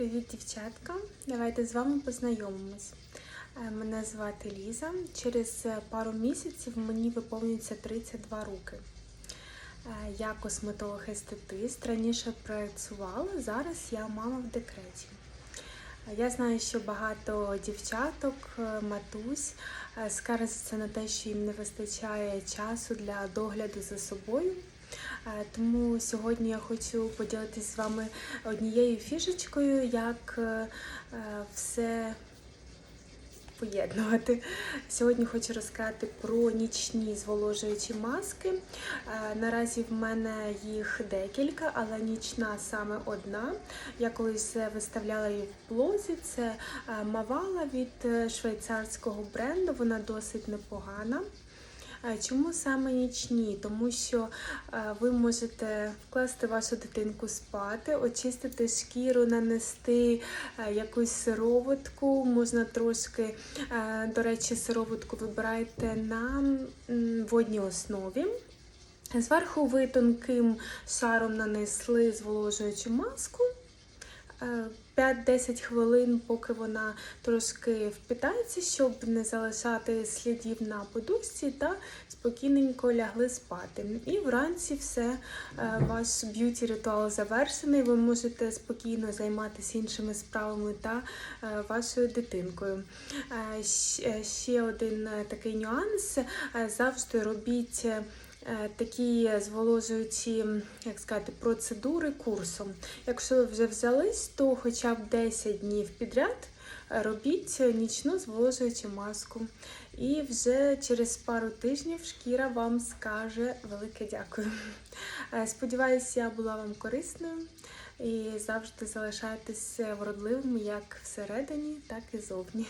Привіт, дівчатка! Давайте з вами познайомимось. Е, Мене звати Ліза. Через е, пару місяців мені виповнюється 32 роки. Е, Я косметолог-естетист, раніше працювала, зараз я мама в декреті. Я знаю, що багато дівчаток, матусь скаржаться на те, що їм не вистачає часу для догляду за собою. Е, Тому сьогодні я хочу поділитися з вами однією фішечкою, як е, е, все поєднувати. Сьогодні хочу розказати про нічні зволожуючі маски. Наразі в мене їх декілька, але нічна саме одна. Я колись виставляла її в блозі. Це Мавала від швейцарського бренду. Вона досить непогана. Чому саме нічні? Тому що е, ви можете вкласти вашу дитинку спати, очистити шкіру, нанести е, якусь сироватку, можна трошки, е, до речі, сироватку вибирайте на водній основі. Зверху ви тонким шаром нанесли зволожуючу маску. Е, 5-10 хвилин, поки вона трошки впитається, щоб не залишати слідів на подушці, та спокійненько лягли спати. І вранці все, е, ваш б'юті ритуал завершений. Ви можете спокійно займатися іншими справами та е, вашою дитинкою. Е, е, Ще один е, такий нюанс: Е, завжди робіть. Е, Такі зволожуючі, як сказати, процедури курсом. Якщо ви вже взялись, то хоча б 10 днів підряд робіть нічну зволожуючу маску. І вже через пару тижнів шкіра вам скаже велике дякую. Е, Сподіваюся, я була вам корисною і завжди залишайтеся вродливими як всередині, так і зовні.